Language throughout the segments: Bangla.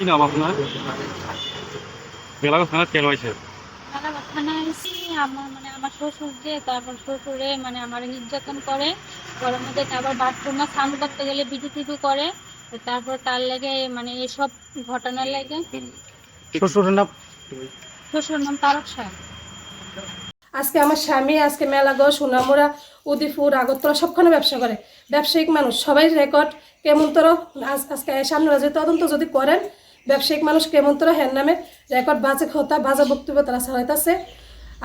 কি নাম আপনার? কেন হয়েছে থানায় আমার মানে আমার শ্বশুর যে তারপর শ্বশুরে মানে আমার নির্যাতন করে। ঘরের মধ্যে তারপর বাথরুমে স্নান করতে গেলে বিটু টিটু করে। তারপর তার লেগে মানে এসব ঘটনার লেগে। শ্বশুরের নাম? শ্বশুর নাম তারক সাহেব। আজকে আমার স্বামী আজকে মেলাগড় সোনামুড়া উদিপুর আগরতলা সবখানে ব্যবসা করে। ব্যবসায়িক মানুষ সবাই রেকর্ড কেমন তোর? আজ আজকে সামনে রাজ্যে তদন্ত যদি করেন ব্যবসায়িক মানুষ কেমন তোর হ্যান নামে? রেকর্ড বাজে কথা বাজে বক্তব্য তারা ছড়াইতেছে।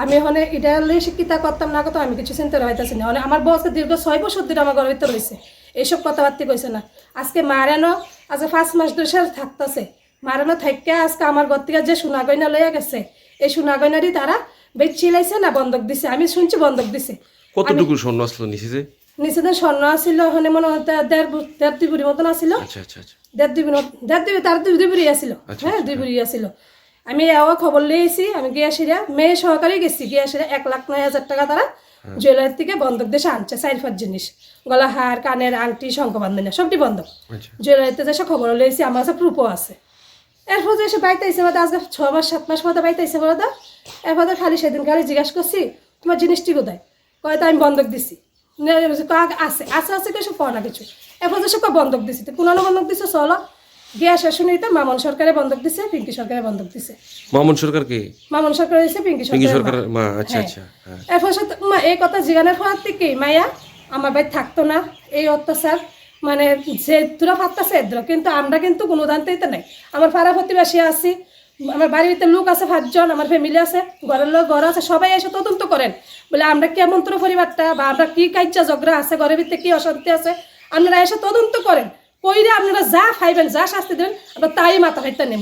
আমি এটা হলে শিক্ষিতা করতাম না করতাম আমি কিছু চিন্তা রইতেছি না। মানে আমার বউকে দীর্ঘ ছয় বছর ধরে আমার ভিতরে রয়েছে। এইসব কথাবার্তা কইছে না। আজকে মারানো আজকে পাঁচ মাস ধরে সে থাকতেছে। মারানো থাকতে আজকে আমার ঘর থেকে যে সোনা গয়না লইয়া গেছে এই সোনা গয়নারই তারা বেচি লাইছে না বন্ধক দিছে? আমি শুনছি বন্ধক দিছে। কতটুকু স্বর্ণ আসলো নিচে যে? নিচেদের স্বর্ণ আসিল ওখানে মনে হয় দেড় দেড় দুই বুড়ি মতন আসিল। আচ্ছা আচ্ছা আচ্ছা। দেড় দুই মত- দেড় দুই তার দুই দুই বুড়ি আসিল আচ্ছা, হ্যাঁ আচ্ছা, দুই বুড়ি আসিল আমি এও খবর লিয়েছি আমি গিয়াসিরা মেয়ে সহকারে গেছি গিয়াসিরা এক লাখ নয় হাজার টাকা তারা হ্যাঁ। জুয়েলারি থেকে বন্ধক দেশে আনছে চার পাঁচ জিনিস। গলা হার কানের আংটি শঙ্কবান্ধনা সবটি বন্ধক। আচ্ছা। জুয়েলারিতে যে খবর লিয়েছি আমার কাছে প্রুফও আছে। এরপর যে এসে বাইতে এসে বাদে আজকে ছ মাস সাত মাস মতো বাইতে এসে বলো এরপর তো খালি সেদিন খালি জিজ্ঞাসা করছি তোমার জিনিসটি কোথায়? কয় তো আমি বন্ধক দিছি। আছে আছে আছে কিছু পাও না কিছু। যে সব বন্ধক দিছি। বন্ধক দিছে? চলো। গিয়া শেষ মামন সরকারে বন্ধক দিছে পিঙ্কি সরকারে বন্ধক দিছে। মামুন সরকার কে? মামন সরকার পিঙ্কি সরকার সরকার মা। আচ্ছা আচ্ছা হ্যাঁ। এরপর মা এই কথা জিগানের হওয়ার থেকে মাইয়া আমার থাকতো না এই অত্যাচার। মানে যে দূরা ফাটতেছে এদ্র কিন্তু আমরা কিন্তু কোনো দানতেই তো নাই। আমার পাড়া প্রতিবাসী আছি আমার বাড়ির ভিতরে লোক আছে, পাঁচজন, আমার ফ্যামিলি আছে, ঘরের লোক, ঘর আছে, সবাই এসে তদন্ত করেন। বলে, আমরা কি তোর পরিবারটা? বা আমরা কি কাজ্যা ঝগড়া আছে? ঘরের ভিতরে কি অশান্তি আছে? আপনারা এসে তদন্ত করেন। কইরে আপনারা যা খাইবেন, যা শাস্তি দেবেন, আমরা তাই মাথা খাইতে নেব